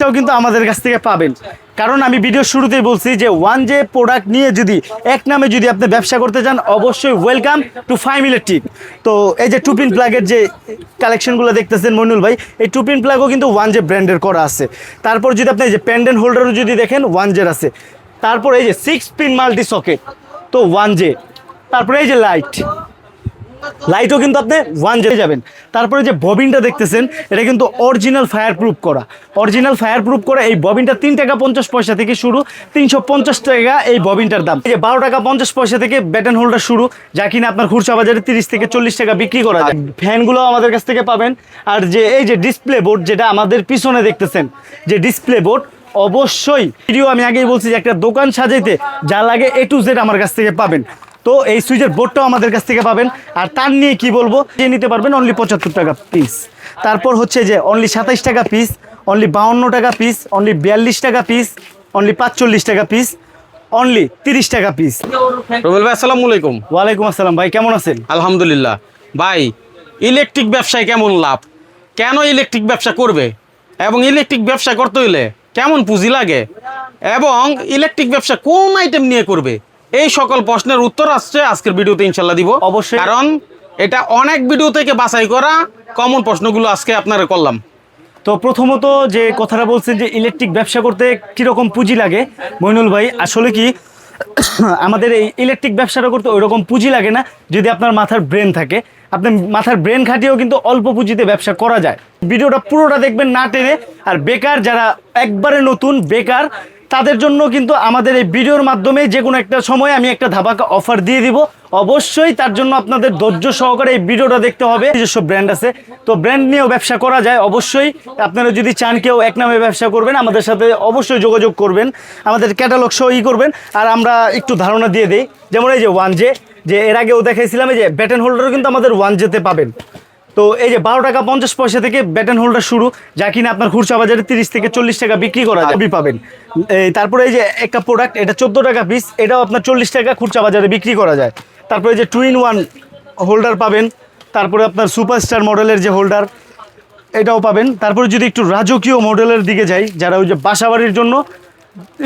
এটাও কিন্তু আমাদের কাছ থেকে পাবেন। কারণ আমি ভিডিও শুরুতেই বলছি যে ওয়ান জে প্রোডাক্ট নিয়ে যদি এক নামে যদি আপনি ব্যবসা করতে চান, অবশ্যই ওয়েলকাম টু ফাইম ইলেকট্রিক তো এই যে টুপিন প্লাগের যে কালেকশনগুলো দেখতেছেন মইনুল ভাই, এই টুপিন প্লাগও কিন্তু ওয়ান জে ব্র্যান্ডের করা আছে। তারপর যদি আপনি যে প্যান্ডেন্ট হোল্ডারও যদি দেখেন ওয়ান জের আছে। তারপর এই যে সিক্স পিন মাল্টি সকেট তো ওয়ান জে তারপরে এই যে লাইট লাইটও কিন্তু আপনি ওয়ান জে যাবেন। তারপরে যে ববিনটা দেখতেছেন, এটা কিন্তু অরিজিনাল ফায়ার প্রুফ করা। অরিজিনাল ফায়ার প্রুফ করা, এই ববিনটা তিন টাকা পঞ্চাশ পয়সা থেকে শুরু, তিনশো পঞ্চাশ টাকা এই ববিনটার দাম। এই যে বারো টাকা পঞ্চাশ পয়সা থেকে ব্যাটন হোল্ডার শুরু, যা কিনা আপনার খুচরা বাজারে তিরিশ থেকে চল্লিশ টাকা বিক্রি করা যায়। ফ্যানগুলো আমাদের কাছ থেকে পাবেন। আর যে এই যে ডিসপ্লে বোর্ড যেটা আমাদের পিছনে দেখতেছেন, যে ডিসপ্লে বোর্ড অবশ্যই ভিডিও আমি আগেই বলছি যে একটা দোকান সাজাইতে যা লাগে এ টু জেড আমার কাছ থেকে পাবেন। তো এই সুইচের বোর্ডটাও আমাদের কাছ থেকে পাবেন। আর তার নিয়ে কি বলব যে নিতে পারবেন অনলি পঁচাত্তর টাকা পিস তারপর হচ্ছে যে অনলি সাতাইশ টাকা পিস অনলি বাউন্ন টাকা পিস অনলি বিয়াল্লিশ টাকা পিস অনলি পাঁচচল্লিশ টাকা পিস অনলি তিরিশ টাকা পিস রবিল ভাই আসসালামু আলাইকুম। ওয়ালাইকুম আসসালাম ভাই কেমন আছেন? আলহামদুলিল্লাহ। ভাই ইলেকট্রিক ব্যবসায় কেমন লাভ? কেন ইলেকট্রিক ব্যবসা করবে? এবং ইলেকট্রিক ব্যবসা করতে হইলে কেমন পুঁজি লাগে? এবং ইলেকট্রিক ব্যবসা কোন আইটেম নিয়ে করবে? এই সকল প্রশ্নের উত্তর আসছে আজকের ভিডিওতে ইনশাল্লাহ দিব। অবশ্যই। কারণ এটা অনেক ভিডিও থেকে বাছাই করা কমন প্রশ্নগুলো আজকে আপনারা করলাম। তো প্রথমত যে কথাটা বলছেন যে ইলেকট্রিক ব্যবসা করতে কীরকম পুঁজি লাগে মইনুল ভাই আসলে কি আমাদের এই ইলেকট্রিক ব্যবসাটা করতে ওই রকম পুঁজি লাগে না যদি আপনার মাথার ব্রেন থাকে। আপনি মাথার ব্রেন খাটিয়েও কিন্তু অল্প পুঁজিতে ব্যবসা করা যায়। ভিডিওটা পুরোটা দেখবেন না টেনে আর বেকার যারা একবারে নতুন বেকার তাদের জন্য কিন্তু আমাদের এই ভিডিওর মাধ্যমে যে কোনো একটা সময় আমি একটা ধাবাকা অফার দিয়ে দিব। অবশ্যই তার জন্য আপনাদের ধৈর্য সহকারে এই ভিডিওটা দেখতে হবে। নিজস্ব ব্র্যান্ড আছে। তো ব্র্যান্ড নিয়েও ব্যবসা করা যায়, অবশ্যই। আপনারা যদি চান কেউ এক নামে ব্যবসা করবেন, আমাদের সাথে অবশ্যই যোগাযোগ করবেন। আমাদের ক্যাটালগ সহ ই করবেন। আর আমরা একটু ধারণা দিয়ে দিই। যেমন এই যে ওয়ান জে যে এর আগেও দেখাইছিলাম যে ব্যাটেন হোল্ডারও কিন্তু আমাদের ওয়ান জেতে পাবেন। তো এই যে বারো টাকা পঞ্চাশ পয়সা থেকে ব্যাটন হোল্ডার শুরু যা কিনা আপনার খুচরা বাজারে তিরিশ থেকে চল্লিশ টাকা বিক্রি করা আপনি পাবেন। এই তারপরে এই যে একটা প্রোডাক্ট এটা চোদ্দ টাকা পিস এটাও আপনার চল্লিশ টাকা খুচরা বাজারে বিক্রি করা যায়। তারপরে যে টু ইন ওয়ান হোল্ডার পাবেন তারপরে আপনার সুপারস্টার মডেলের যে হোল্ডার এটাও পাবেন। তারপরে যদি একটু রাজকীয় মডেলের দিকে যাই যারা ওই যে বাসাবাড়ির জন্য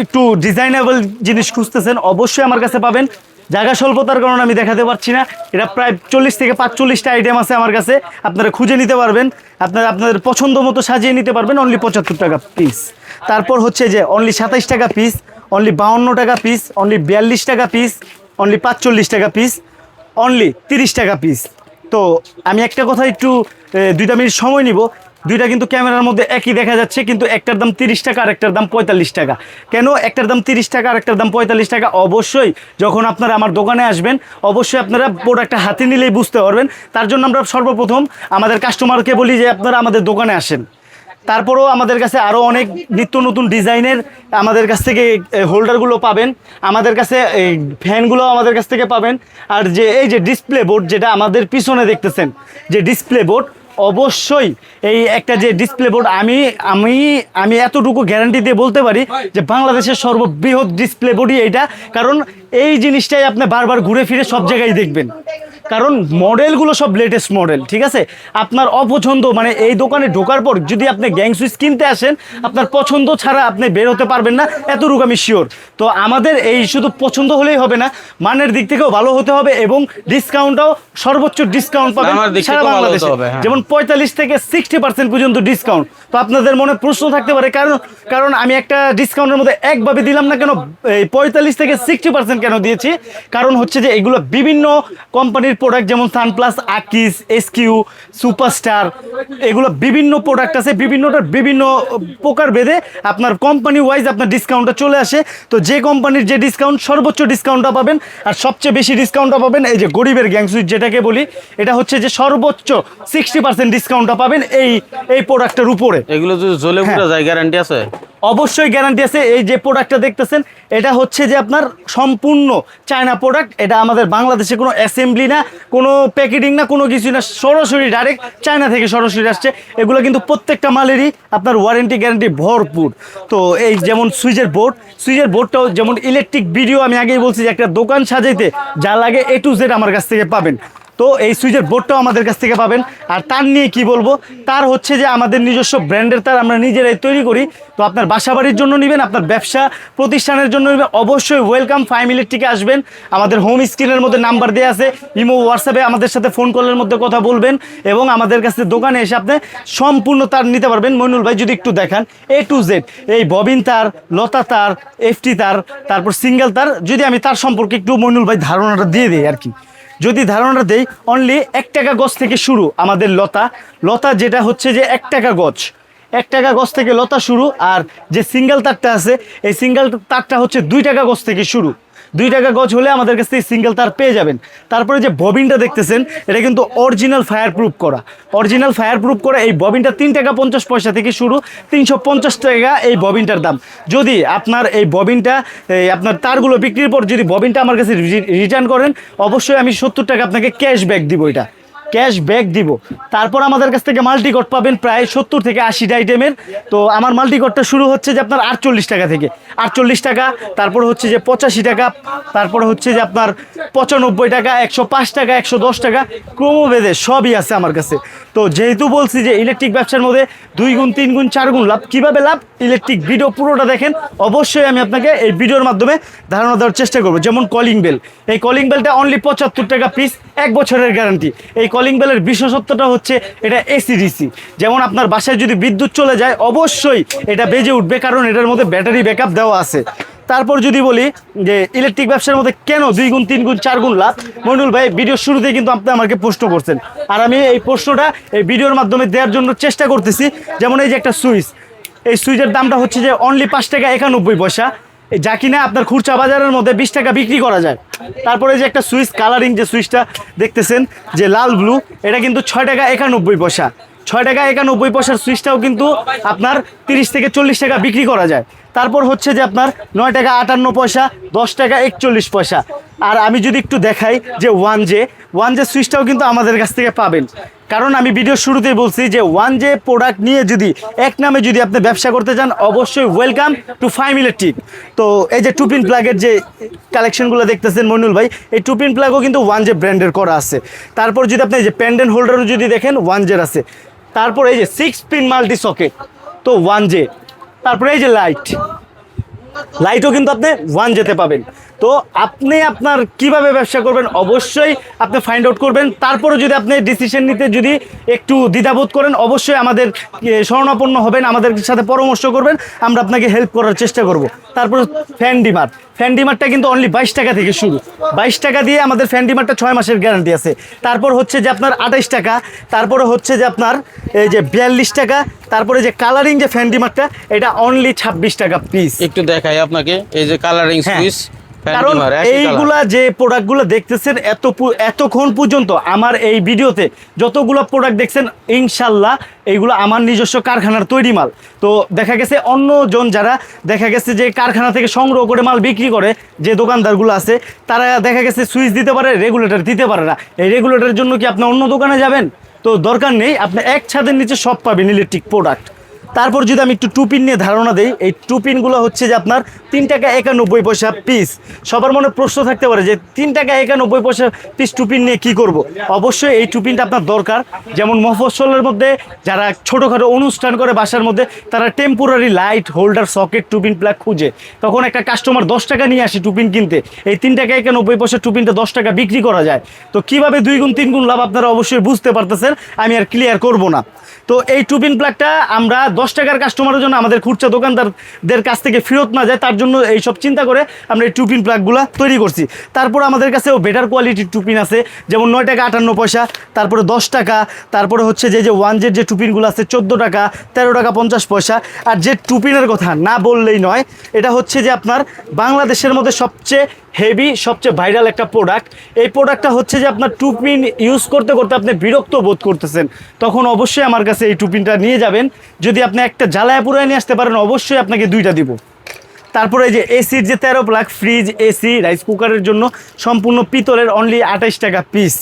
একটু ডিজাইনেবল জিনিস খুঁজতেছেন, অবশ্যই আমার কাছে পাবেন। জায়গা স্বল্পতার কারণে আমি দেখাতে পারছি না। এটা প্রায় চল্লিশ থেকে পাঁচচল্লিশটা আইটেম আছে আমার কাছে। আপনারা খুঁজে নিতে পারবেন। আপনারা আপনাদের পছন্দ মতো সাজিয়ে নিতে পারবেন। অনলি পঁচাত্তর টাকা পিস তারপর হচ্ছে যে অনলি সাতাইশ টাকা পিস অনলি বাউন্ন টাকা পিস অনলি বিয়াল্লিশ টাকা পিস অনলি পাঁচচল্লিশ টাকা পিস অনলি তিরিশ টাকা পিস তো আমি একটা কথা একটু দুইটা মিনিট সময় নিব। দুইটা কিন্তু ক্যামেরার মধ্যে একই দেখা যাচ্ছে, কিন্তু একটার দাম তিরিশ টাকা আর একটার দাম পঁয়তাল্লিশ টাকা। কেন একটার দাম তিরিশ টাকা আর একটার দাম পঁয়তাল্লিশ টাকা? অবশ্যই যখন আপনারা আমার দোকানে আসবেন, অবশ্যই আপনারা প্রোডাক্টটা হাতে নিলেই বুঝতে পারবেন। তার জন্য আমরা সর্বপ্রথম আমাদের কাস্টমারকে বলি যে আপনারা আমাদের দোকানে আসেন। তারপরেও আমাদের কাছে আরও অনেক নিত্য নতুন ডিজাইনের আমাদের কাছ থেকে হোল্ডারগুলো পাবেন। আমাদের কাছে এই ফ্যানগুলো আমাদের কাছ থেকে পাবেন। আর যে, এই যে ডিসপ্লে বোর্ড যেটা আমাদের পিছনে দেখতেছেন, যে ডিসপ্লে বোর্ড অবশ্যই এই একটা যে ডিসপ্লে বোর্ড আমি আমি আমি এতটুকু গ্যারান্টি দিয়ে বলতে পারি যে বাংলাদেশের সর্ববৃহৎ ডিসপ্লে বোর্ডই এইটা। কারণ এই জিনিসটাই আপনি বারবার ঘুরে ফিরে সব জায়গায় দেখবেন। কারণ মডেলগুলো সব লেটেস্ট মডেল ঠিক আছে? আপনার অপছন্দ মানে এই দোকানে ঢোকার পর যদি আপনি গ্যাং সুইচ কিনতে আসেন আপনার পছন্দ ছাড়া আপনি বের হতে পারবেন না এতটুকু আমি শিওর তো আমাদের এই শুধু পছন্দ হলেই হবে না মানের দিক থেকেও ভালো হতে হবে এবং ডিসকাউন্টটাও সর্বোচ্চ ডিসকাউন্ট পাবেন সারা বাংলাদেশে। হ্যাঁ। যেমন পঁয়তাল্লিশ থেকে সিক্সটি পার্সেন্ট পর্যন্ত ডিসকাউন্ট তো আপনাদের মনে প্রশ্ন থাকতে পারে কারণ কারণ আমি একটা ডিসকাউন্টের মধ্যে একভাবে দিলাম না কেন এই পঁয়তাল্লিশ থেকে সিক্সটি পার্সেন্ট কেন দিয়েছি? কারণ হচ্ছে যে এগুলো বিভিন্ন কোম্পানির প্রোডাক্ট যেমন সানপ্লাস আকিস এসকিউ সুপারস্টার এগুলো বিভিন্ন প্রোডাক্ট আছে বিভিন্নটার বিভিন্ন প্রকার ভেদে আপনার কোম্পানি ওয়াইজ আপনার ডিসকাউন্টটা চলে আসে। তো যে কোম্পানির যে ডিসকাউন্ট সর্বোচ্চ ডিসকাউন্টটা পাবেন। আর সবচেয়ে বেশি ডিসকাউন্টটা পাবেন এই যে গরিবের গ্যাং সুইচ যেটাকে বলি এটা হচ্ছে যে সর্বোচ্চ সিক্সটি পার্সেন্ট ডিসকাউন্টটা পাবেন এই এই প্রোডাক্টের উপরে। এগুলো যদি জ্বলে উঠে যায় গ্যারান্টি আছে? অবশ্যই গ্যারান্টি আছে। এই যে প্রোডাক্টটা দেখতেছেন এটা হচ্ছে যে আপনার সম্পূর্ণ চায়না প্রোডাক্ট এটা আমাদের বাংলাদেশে কোনো অ্যাসেম্বলি না কোনো প্যাকেটিং না, কোনো কিছু না, সরাসরি ডাইরেক্ট চায়না থেকে সরাসরি আসছে। এগুলো কিন্তু প্রত্যেকটা মালেরই আপনার ওয়ারেন্টি গ্যারান্টি ভরপুর। তো এই যেমন সুইচের বোর্ড সুইচের বোর্ডটাও যেমন ইলেকট্রিক ভিডিও আমি আগেই বলছি যে একটা দোকান সাজাইতে যা লাগে এ টু জেড আমার কাছ থেকে পাবেন। তো এই সুইচের বোর্ডটাও আমাদের কাছ থেকে পাবেন। আর তার নিয়ে কি বলব? তার হচ্ছে যে আমাদের নিজস্ব ব্র্যান্ডের তার আমরা নিজেরাই তৈরি করি। তো আপনার বাসাবাড়ির জন্য নেবেন, আপনার ব্যবসা প্রতিষ্ঠানের জন্য নেবেন। অবশ্যই ওয়েলকাম ফাইভ ইলেকট্রিকে আসবেন। আমাদের হোম স্ক্রিনের মধ্যে নাম্বার দেওয়া আছে। ইমো হোয়াটসঅ্যাপে আমাদের সাথে ফোন কলের মধ্যে কথা বলবেন এবং আমাদের কাছে দোকানে এসে আপনি সম্পূর্ণ তার নিতে পারবেন। মইনুল ভাই, যদি একটু দেখান। এ টু জেড এই ববিন তার, লতা তার, এফটি তার, তারপর সিঙ্গেল তার। যদি আমি তার সম্পর্কে একটু মইনুল ভাই ধারণাটা দিয়ে দিই আর কি। যদি ধারণাটা দেই অনলি এক টাকা গছ থেকে শুরু আমাদের লতা। লতা যেটা হচ্ছে যে এক টাকা গছ। এক টাকা গছ থেকে লতা শুরু, আর যে সিঙ্গেল তারটা আছে, এই সিঙ্গেল তারটা হচ্ছে দুই টাকা গছ থেকে শুরু। দুই টাকা গজ হলে আমাদের কাছ থেকে সিঙ্গেল তার পেয়ে যাবেন। তারপরে যে ববিনটা দেখতেছেন, এটা কিন্তু অরিজিনাল ফায়ার প্রুফ করা। অরিজিনাল ফায়ার প্রুফ করা, এই ববিনটা তিন টাকা পঞ্চাশ পয়সা থেকে শুরু, তিনশো পঞ্চাশ টাকা এই ববিনটার দাম। যদি আপনার এই ববিনটা আপনার তারগুলো বিক্রির পর যদি ববিনটা আমার কাছে রিটার্ন করেন, অবশ্যই আমি সত্তর টাকা আপনাকে ক্যাশব্যাক দিব এটা। ক্যাশ ব্যাক দিব। তারপর আমাদের কাছ থেকে মাল্টিকট পাবেন প্রায় সত্তর থেকে আশিটা আইটেমের তো আমার মাল্টিকটটা শুরু হচ্ছে যে আপনার আটচল্লিশ টাকা থেকে। আটচল্লিশ টাকা, তারপর হচ্ছে যে পঁচাশি টাকা, তারপর হচ্ছে যে আপনার পঁচানব্বই টাকা, একশো পাঁচ টাকা, একশো দশ টাকা, ক্রমভেদে সবই আছে আমার কাছে। তো যেহেতু বলছি যে ইলেকট্রিক ব্যবসার মধ্যে দুই গুণ, তিন গুণ, চার গুণ লাভ, কীভাবে লাভ? ইলেকট্রিক ভিডিও পুরোটা দেখেন। অবশ্যই আমি আপনাকে এই ভিডিওর মাধ্যমে ধারণা দেওয়ার চেষ্টা করব। যেমন কলিং বেল এই কলিং বেলটা অনলি পঁচাত্তর টাকা পিস এক বছরের গ্যারান্টি এই কলিং বেলের বিশেষত্বটা হচ্ছে এটা এসিডিসি যেমন আপনার বাসায় যদি বিদ্যুৎ চলে যায়, অবশ্যই এটা বেজে উঠবে কারণ এটার মধ্যে ব্যাটারি ব্যাকআপ দেওয়া আছে। তারপর যদি বলি যে ইলেকট্রিক ব্যবসার মধ্যে কেন দুই গুণ, তিন গুণ, চার গুণ লাভ? মইনুল ভাই ভিডিওর শুরুতে কিন্তু আপনি আমাকে প্রশ্ন করছেন। আর আমি এই প্রশ্নটা এই ভিডিওর মাধ্যমে দেওয়ার জন্য চেষ্টা করতেছি। যেমন এই যে একটা সুইচ, এই সুইচের দামটা হচ্ছে যে অনলি পাঁচ টাকা একানব্বই পয়সা। যা কিনা আপনার খুচরা বাজারের মধ্যে বিশ টাকা বিক্রি করা যায়। তারপরে যে একটা সুইচ কালারিং যে সুইচটা দেখতেছেন, যে লাল ব্লু এটা কিন্তু ছয় টাকা একানব্বই পয়সা। ছয় টাকা একানব্বই পয়সার সুইচটাও কিন্তু আপনার তিরিশ থেকে চল্লিশ টাকা বিক্রি করা যায়। তারপর হচ্ছে যে আপনার নয় টাকা আটান্ন পয়সা, দশ টাকা একচল্লিশ পয়সা। আর আমি যদি একটু দেখাই যে ওয়ান জে ওয়ান জে সুইচটাও কিন্তু আমাদের কাছ থেকে পাবেন। কারণ আমি ভিডিও শুরুতেই বলছি যে ওয়ান জে প্রোডাক্ট নিয়ে যদি এক নামে যদি আপনি ব্যবসা করতে চান, অবশ্যই ওয়েলকাম টু ফাইম ইলেকট্রিক তো এই যে টুপিন প্লাগের যে কালেকশনগুলো দেখতেছেন মইনুল ভাই, এই টুপিন প্লাগও কিন্তু ওয়ান জে ব্র্যান্ডের করা আছে। তারপর যদি আপনি যে প্যান্ডেন্ট হোল্ডারও যদি দেখেন, ওয়ান জের আছে। তারপর এই যে সিক্স পিন মাল্টি সকেট তো ওয়ান জে। তারপরে এই যে লাইট লাইটও কিন্তু আপনি ওয়ান যেতে পাবেন। তো আপনি আপনার কীভাবে ব্যবসা করবেন? অবশ্যই আপনি ফাইন্ড আউট করবেন। তারপরে যদি আপনি ডিসিশন নিতে যদি একটু দ্বিধাবোধ করেন অবশ্যই আমাদের এ, শরণাপন্ন হবেন আমাদের সাথে পরামর্শ করবেন। আমরা আপনাকে হেল্প করার চেষ্টা করব। তারপর ফ্যান ডিমার ফ্যান ডিমারটা কিন্তু অনলি বাইশ টাকা থেকে শুরু। বাইশ টাকা দিয়ে আমাদের ফ্যান ডিমারটা ছয় মাসের গ্যারান্টি আছে। তারপর হচ্ছে যে আপনার আঠাইশ টাকা তারপরে হচ্ছে যে আপনার এই যে বিয়াল্লিশ টাকা তারপরে যে কালারিং যে ফ্যান ডিমারটা এটা অনলি ছাব্বিশ টাকা পিস একটু দেখাই আপনাকে। এই যে কালারিং হ্যাঁ। সুইচ কারণ এইগুলা যে প্রোডাক্টগুলো দেখতেছেন এত এতক্ষণ পর্যন্ত আমার এই ভিডিওতে যতগুলো প্রোডাক্ট দেখছেন ইনশাল্লাহ এইগুলো আমার নিজস্ব কারখানার তৈরি মাল। তো দেখা গেছে অন্যজন যারা দেখা গেছে যে কারখানা থেকে সংগ্রহ করে মাল বিক্রি করে যে দোকানদারগুলো আছে তারা দেখা গেছে সুইচ দিতে পারে রেগুলেটর দিতে পারে না। এই রেগুলেটরের জন্য কি আপনি অন্য দোকানে যাবেন? তো দরকার নেই আপনি এক ছাদের নিচে সব পাবেন ইলেকট্রিক প্রোডাক্ট তারপর যদি আমি একটু টুপিন নিয়ে ধারণা দিই, এই টুপিনগুলো হচ্ছে যে আপনার তিন টাকা একানব্বই পয়সা পিস সবার মনে প্রশ্ন থাকতে পারে যে তিন টাকা একানব্বই পয়সা পিস টুপিন নিয়ে কি করব। অবশ্যই এই টুপিনটা আপনার দরকার। যেমন মফসলের মধ্যে যারা ছোটোখাটো অনুষ্ঠান করে বাসার মধ্যে, তারা temporary light holder socket two pin plug খুঁজে। তখন একটা কাস্টমার দশ টাকা নিয়ে আসে টুপিন কিনতে। এই তিন টাকা একানব্বই পয়সা টুপিনটা দশ টাকা বিক্রি করা যায়। তো কীভাবে দুই গুণ, তিন গুণ লাভ আপনারা অবশ্যই বুঝতে পারতেছেন, আমি আর ক্লিয়ার করব না। তো এই টুপিন প্লাগটা আমরা দশ টাকার কাস্টমারের জন্য আমাদের খুচরা দোকানদারদের কাছ থেকে ফেরত না যায়, তার জন্য এই সব চিন্তা করে আমরা এই টুপিন প্লাগগুলো তৈরি করছি। তারপর আমাদের কাছেও বেটার কোয়ালিটির টুপিন আছে, যেমন নয় টাকা আটান্ন পয়সা, তারপরে দশ টাকা, তারপরে হচ্ছে যে যে ওয়ান জেড যে টুপিনগুলো আছে, চোদ্দ টাকা, তেরো টাকা পঞ্চাশ পয়সা। আর যে টুপিনের কথা না বললেই নয়, এটা হচ্ছে যে আপনার বাংলাদেশের মধ্যে সবচেয়ে হেভি, সবচেয়ে ভাইরাল একটা প্রোডাক্ট এই প্রোডাক্টটা হচ্ছে যে আপনার টুপিন ইউজ করতে করতে আপনি বিরক্ত বোধ করতেছেন। তখন অবশ্যই আমার কাছে এই টুপিনটা নিয়ে যাবেন। যদি আপনি একটা জ্বালায় পুরায় নিয়ে আসতে পারেন, অবশ্যই আপনাকে দুইটা দিব। তারপরে যে এসির যে তেরো প্লাগ ফ্রিজ এসি রাইস কুকারের জন্য সম্পূর্ণ পিতলের অনলি আঠাইশ টাকা পিস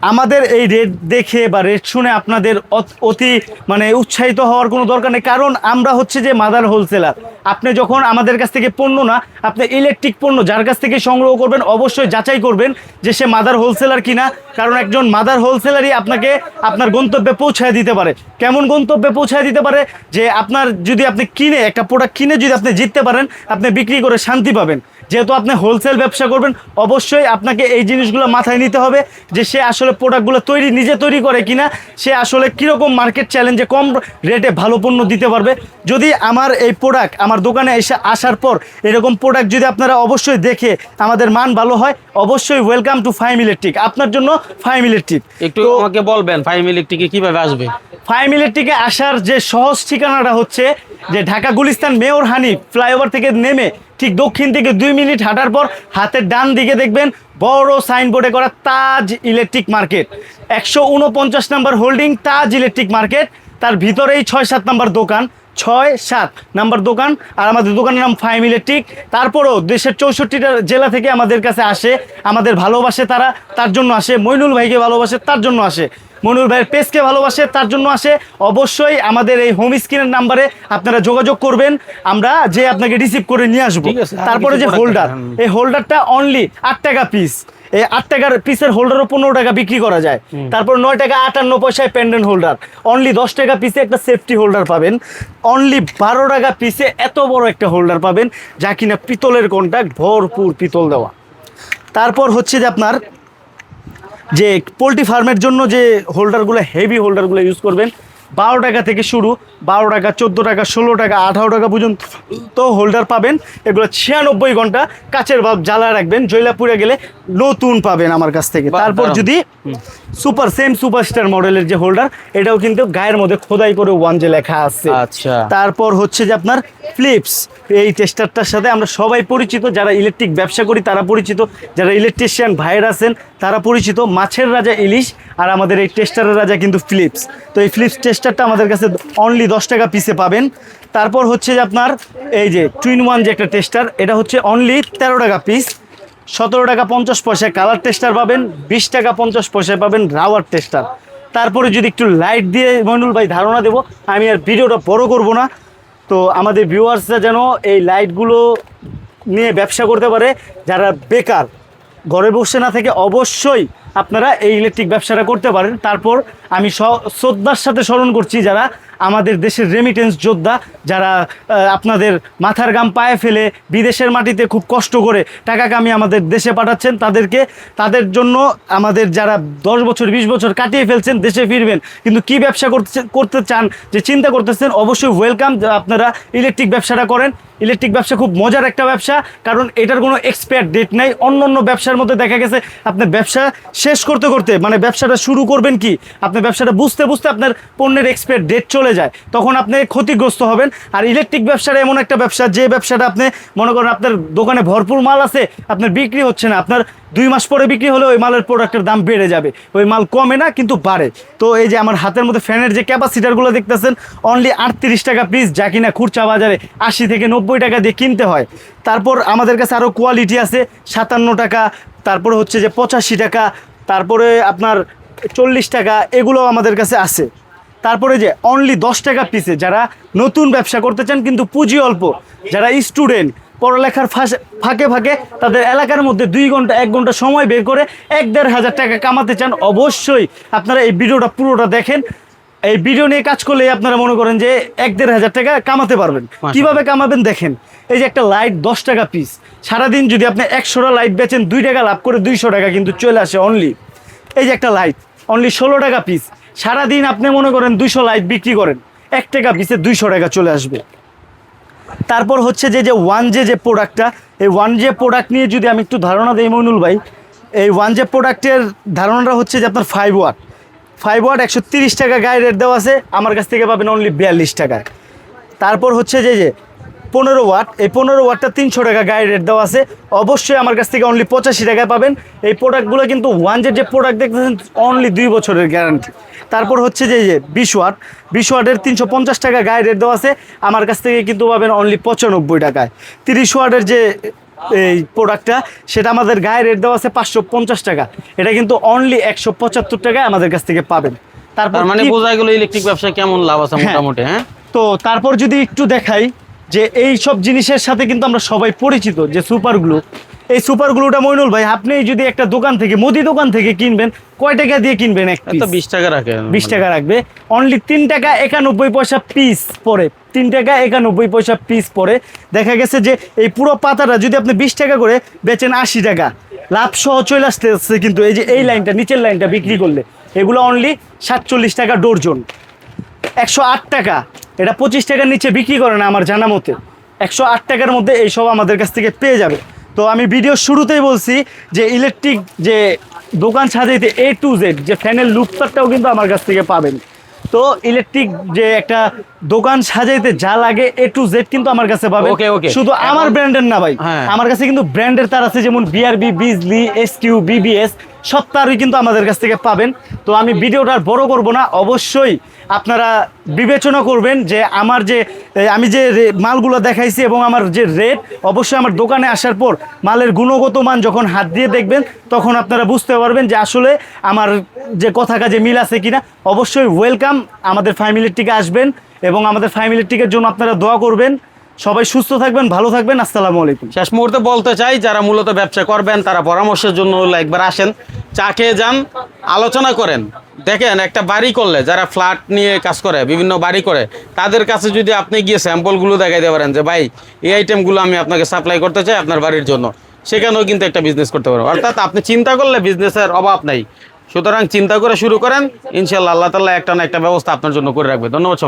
আমাদের এই রেট দেখে বা রেট শুনে আপনাদের অত- মানে উৎসাহিত হওয়ার কোনো দরকার নেই। কারণ আমরা হচ্ছে যে মাদার হোলসেলার। আপনি যখন আমাদের কাছ থেকে পণ্য না, আপনি ইলেকট্রিক পণ্য যার কাছ থেকে সংগ্রহ করবেন, অবশ্যই যাচাই করবেন যে সে মাদার হোলসেলার কিনা। কারণ একজন মাদার হোলসেলারই আপনাকে আপনার গন্তব্যে পৌঁছায় দিতে পারে। কেমন গন্তব্যে পৌঁছায় দিতে পারে? যে আপনার যদি আপনি কিনে, একটা প্রোডাক্ট কিনে যদি আপনি জিততে পারেন, আপনি বিক্রি করে শান্তি পাবেন। যেহেতু আপনি হোলসেল ব্যবসা করবেন, অবশ্যই আপনাকে এই জিনিসগুলো মাথায় নিতে হবে যে সে আসলে প্রোডাক্টগুলো তৈরি নিজে তৈরি করে কিনা সে আসলে কীরকম মার্কেট চ্যালেঞ্জে কম রেটে ভালো পণ্য দিতে পারবে। যদি আমার এই প্রোডাক্ট আমার দোকানে এসে আসার পর এরকম প্রোডাক্ট যদি আপনারা অবশ্যই দেখে আমাদের মান ভালো হয় অবশ্যই ওয়েলকাম টু ফাইম ইলেকট্রিক আপনার জন্য ফাইম ইলেকট্রিক একটু আমাকে বলবেন ফাইভ ইলেকট্রিকে কীভাবে আসবে? ফাইম ইলেকট্রিকে আসার যে সহজ ঠিকানাটা হচ্ছে যে ঢাকা গুলিস্তান মেয়র হানি ফ্লাইওভার থেকে নেমে ঠিক দক্ষিণ থেকে দুই মিনিট হাঁটার পর হাতের ডান দিকে দেখবেন বড় সাইনবোর্ডে করা তাজ ইলেকট্রিক মার্কেট। একশো উনপঞ্চাশ number holding Taj electric market. তার ভিতরেই ছয় সাত নাম্বার দোকান, ছয় সাত নাম্বার দোকান আর আমাদের দোকানের নাম ফাইম ইলেকট্রিক। তারপরও দেশের চৌষট্টিটা জেলা থেকে আমাদের কাছে আসে, আমাদের ভালোবাসে তারা, তার জন্য আসে। মইনুল ভাইকে ভালোবাসে, তার জন্য আসে। মনুর ভাইয়ের পেজকে ভালোবাসে তার জন্য আসে। অবশ্যই আমাদের এই হোম স্ক্রিনের নাম্বারে আপনারা যোগাযোগ করবেন। আমরা যে আপনাকে রিসিভ করে নিয়ে আসব। তারপরে যে হোল্ডার এই হোল্ডারটা অনলি আট টাকা পিস এই আট টাকার পিসের হোল্ডারও পনেরো টাকা বিক্রি করা যায়। তারপর নয় টাকা আটান্ন পয়সায় পেন্ডেন্ট হোল্ডার অনলি দশ টাকা পিসে একটা সেফটি হোল্ডার পাবেন। অনলি বারো টাকা পিসে এত বড় একটা হোল্ডার পাবেন যা কিনা পিতলের কন্ট্যাক্ট ভরপুর পিতল দেওয়া। তারপর হচ্ছে যে আপনার যে পোলট্রি ফার্মের জন্য যে হোল্ডারগুলো হেভি হোল্ডারগুলো ইউজ করবেন বারো টাকা থেকে শুরু বারো টাকা চোদ্দ টাকা ষোলো টাকা আঠারো টাকা পর্যন্ত তো হোল্ডার পাবেন। এগুলো ছিয়ানব্বই ঘণ্টা কাচের বাল্ব জ্বালা রাখবেন জৈলাপুরে গেলে নতুন পাবেন আমার কাছ থেকে। তারপর যদি সুপার সেম সুপারস্টার মডেলের যে হোল্ডার এটাও কিন্তু গায়ের মধ্যে খোদাই করে ওয়ান যে লেখা আছে। আচ্ছা। তারপর হচ্ছে যে আপনার ফ্লিপস এই টেস্টারটার সাথে আমরা সবাই পরিচিত, যারা ইলেকট্রিক ব্যবসা করি তারা পরিচিত, যারা ইলেকট্রিশিয়ান ভাইয়ের আছেন তারা পরিচিত, মাছের রাজা ইলিশ আর আমাদের এই টেস্টারের রাজা কিন্তু ফ্লিপস। তো এই ফ্লিপস টেস্টারটা আমাদের কাছে অনলি দশ টাকা পিসে পাবেন। তারপর হচ্ছে যে আপনার এই যে টুইন ওয়ান যে একটা টেস্টার এটা হচ্ছে অনলি তেরো টাকা পিস সতেরো টাকা পঞ্চাশ পয়সায় কালার টেস্টার পাবেন, বিশ টাকা পঞ্চাশ পয়সায় পাবেন রাওয়ার টেস্টার তারপরে যদি একটু লাইট দিয়ে মইনুল ভাই ধারণা দেবো, আমি আর ভিডিওটা বড় করব না। তো আমাদের ভিউয়ার্সরা যেন এই লাইটগুলো নিয়ে ব্যবসা করতে পারে, যারা বেকার, ঘরে বসে না থেকে অবশ্যই আপনারা এই ইলেকট্রিক ব্যবসাটা করতে পারেন। তারপর আমি শ্রদ্ধার সাথে স্মরণ করছি যারা আমাদের দেশের রেমিটেন্স যোদ্ধা যারা আপনাদের মাথার গাম পায়ে ফেলে বিদেশের মাটিতে খুব কষ্ট করে টাকা কামিয়ে আমাদের দেশে পাঠাচ্ছেন, তাদেরকে, তাদের জন্য আমাদের যারা দশ বছর, বিশ বছর কাটিয়ে ফেলছেন, দেশে ফিরবেন, কিন্তু কি ব্যবসা করতে করতে চান, যে চিন্তা করতেছেন, অবশ্যই ওয়েলকাম আপনারা ইলেকট্রিক ব্যবসাটা করেন। ইলেকট্রিক ব্যবসা খুব মজার একটা ব্যবসা, কারণ এটার কোনো এক্সপায়ার ডেট নাই। অন্য অন্য ব্যবসার মধ্যে দেখা গেছে, আপনার ব্যবসা শেষ করতে করতে মানে ব্যবসাটা শুরু করবেন কি? আপনি ব্যবসাটা বুঝতে বুঝতে আপনার পণ্যের এক্সপায়ার ডেট চলে যায়, তখন আপনি ক্ষতিগ্রস্ত হবেন। আর ইলেকট্রিক ব্যবসাটা এমন একটা ব্যবসা, যে ব্যবসাটা আপনি মনে করেন আপনার দোকানে ভরপুর মাল আছে, আপনার বিক্রি হচ্ছে না। আপনার দুই মাস পরে বিক্রি হলে ওই মালের প্রোডাক্টের দাম বেড়ে যাবে। ওই মাল কমে না, কিন্তু বাড়ে। তো এই যে আমার হাতের মধ্যে ফ্যানের যে ক্যাপাসিটারগুলো দেখতেছেন অনলি আটত্রিশ টাকা পিস যা কিনা খুরচা বাজারে আশি থেকে নব্বই টাকা দিয়ে কিনতে হয়। তারপর আমাদের কাছে আরও কোয়ালিটি আছে, সাতান্ন টাকা, তারপরে হচ্ছে যে পঁচাশি টাকা, তারপরে আপনার চল্লিশ টাকা এগুলো আমাদের কাছে আছে। তারপরে যে অনলি দশ টাকা পিসে যারা নতুন ব্যবসা করতে চান কিন্তু পুঁজি অল্প যারা স্টুডেন্ট পড়ালেখার ফাঁস- ফাঁকে ফাঁকে তাদের এলাকার মধ্যে দুই ঘণ্টা এক ঘণ্টা সময় বের করে এক দেড় হাজার টাকা কামাতে চান অবশ্যই আপনারা এই ভিডিওটা পুরোটা দেখেন। এই ভিডিও নিয়ে কাজ করলে আপনারা মনে করেন যে এক দেড় হাজার টাকা কামাতে পারবেন। কীভাবে কামাবেন দেখেন এই যে একটা লাইট দশ টাকা পিস সারাদিন যদি আপনি একশোটা লাইট বেচেন দুই টাকা লাভ করে দুইশো টাকা কিন্তু চলে আসে অনলি এই যে একটা লাইট অনলি ষোলো টাকা পিস সারাদিন আপনি মনে করেন দুইশো লাইট বিক্রি করেন, এক টাকা পিসে দুইশো টাকা চলে আসবে। তারপর হচ্ছে যে যে ওয়ান জে যে প্রোডাক্টটা এই ওয়ান জে প্রোডাক্ট নিয়ে যদি আমি একটু ধারণা দিই মইনুল ভাই, এই ওয়ান জে প্রোডাক্টের ধারণাটা হচ্ছে যে আপনার ফাইভ ওয়াট ফাইভ ওয়াট একশো তিরিশ টাকা গায়ে রেট দেওয়া আছে, আমার কাছ থেকে পাবেন অনলি বিয়াল্লিশ টাকায়। তারপর হচ্ছে যে যে পনেরো ওয়াট এই পনেরো ওয়াটটা তিনশো টাকা গায়ে রেট দেওয়া আছে। অবশ্যই আমার কাছ থেকে অনলি পঁচাশি টাকায় পাবেন। এই প্রোডাক্টগুলো কিন্তু ওয়ান জেড যে প্রোডাক্ট দেখতেছেন অনলি দুই বছরের গ্যারান্টি তারপর হচ্ছে যে যে বিশ ওয়াট বিশ ওয়াটের তিনশো পঞ্চাশ টাকা গায়ে রেট দেওয়া আছে। আমার কাছ থেকে কিন্তু পাবেন অনলি পঁচানব্বই টাকায়। তিরিশ ওয়াটের যে এই প্রোডাক্টটা সেটা আমাদের গায়ে রেট দেওয়া আছে পাঁচশো পঞ্চাশ টাকা। এটা কিন্তু অনলি একশো পঁচাত্তর টাকায় আমাদের কাছ থেকে পাবেন। তারপর মানে বোঝা গেল ইলেকট্রিক ব্যবসায় কেমন লাভ আছে হ্যাঁ। মোটামুটি হ্যাঁ? তো তারপর যদি একটু দেখাই যে এই সব জিনিসের সাথে কিন্তু আমরা সবাই পরিচিত যে সুপার গ্লু এই সুপার গ্লুটা মইনুল ভাই আপনি যদি একটা দোকান থেকে মুদি দোকান থেকে কিনবেন কয় টাকা দিয়ে কিনবেন এক তো piece? বিশ টাকা রাখে বিশ টাকা রাখবে। অনলি তিন টাকা একানব্বই পয়সা পিস পরে। তিন টাকা একানব্বই পয়সা পিস পরে। দেখা গেছে যে এই পুরো পাতাটা যদি আপনি বিশ টাকা করে বেচেন আশি টাকা লাভ সহ চলে আসতেছে কিন্তু এই যে এই লাইনটা নিচের লাইনটা বিক্রি করলে এগুলো অনলি সাতচল্লিশ টাকা ডর্জন। একশো আট টাকা। এটা পঁচিশ টাকার নিচে বিক্রি করে না আমার জানা মতে। একশো আট টাকার মধ্যে এইসব আমাদের কাছ থেকে পেয়ে যাবে। তো আমি ভিডিও শুরুতেই বলছি যে ইলেকট্রিক যে দোকান সাজাইতে এ টু জেড যে ফ্যানের লুপটারটাও কিন্তু আমার কাছ থেকে পাবেন। তো ইলেকট্রিক যে একটা দোকান সাজাইতে যা লাগে এ টু জেড কিন্তু আমার কাছে okay. শুধু আমার ব্র্যান্ডের না ভাই। হ্যাঁ। আমার কাছে কিন্তু ব্র্যান্ডের তার আছে যেমন BRB Bijli S Q BBS সব তারই কিন্তু আমাদের কাছ থেকে পাবেন। তো আমি ভিডিওটা আর বড় করব না, অবশ্যই আপনারা বিবেচনা করবেন যে আমার যে আমি যে মালগুলো দেখাইছি এবং আমার যে রেট, অবশ্যই আমার দোকানে আসার পর মালের গুণগত মান যখন হাত দিয়ে দেখবেন, তখন আপনারা বুঝতে পারবেন যে আসলে আমার যে কথা কাজে মিল আছে কিনা। অবশ্যই ওয়েলকাম আমাদের ফ্যামিলির টিকে আসবেন এবং আমাদের ফ্যামিলির টিকের জন্য আপনারা দোয়া করবেন। সবাই সুস্থ থাকবেন, ভালো থাকবেন, আসসালামু আলাইকুম। শেষ মুহূর্তে বলতে চাই, যারা মূলত ব্যবসা করবেন, তারা পরামর্শের জন্য একবার আসেন, চা খেয়ে যান, আলোচনা করেন। দেখেন, একটা বাড়ি করলে, যারা ফ্ল্যাট নিয়ে কাজ করে, বিভিন্ন বাড়ি করে, তাদের কাছে যদি আপনি গিয়ে স্যাম্পলগুলো দেখাইতে পারেন যে, ভাই, এই আইটেমগুলো আমি আপনাকে সাপ্লাই করতে চাই আপনার বাড়ির জন্য। সেখানেও কিন্তু একটা বিজনেস করতে পারব অর্থাৎ আপনি চিন্তা করলে বিজনেসের অভাব নাই। সুতরাং চিন্তা করে শুরু করেন। ইনশাল্লাহ আল্লাহ তাল্লাহ একটা না একটা ব্যবস্থা আপনার জন্য করে রাখবে। ধন্যবাদ সবাই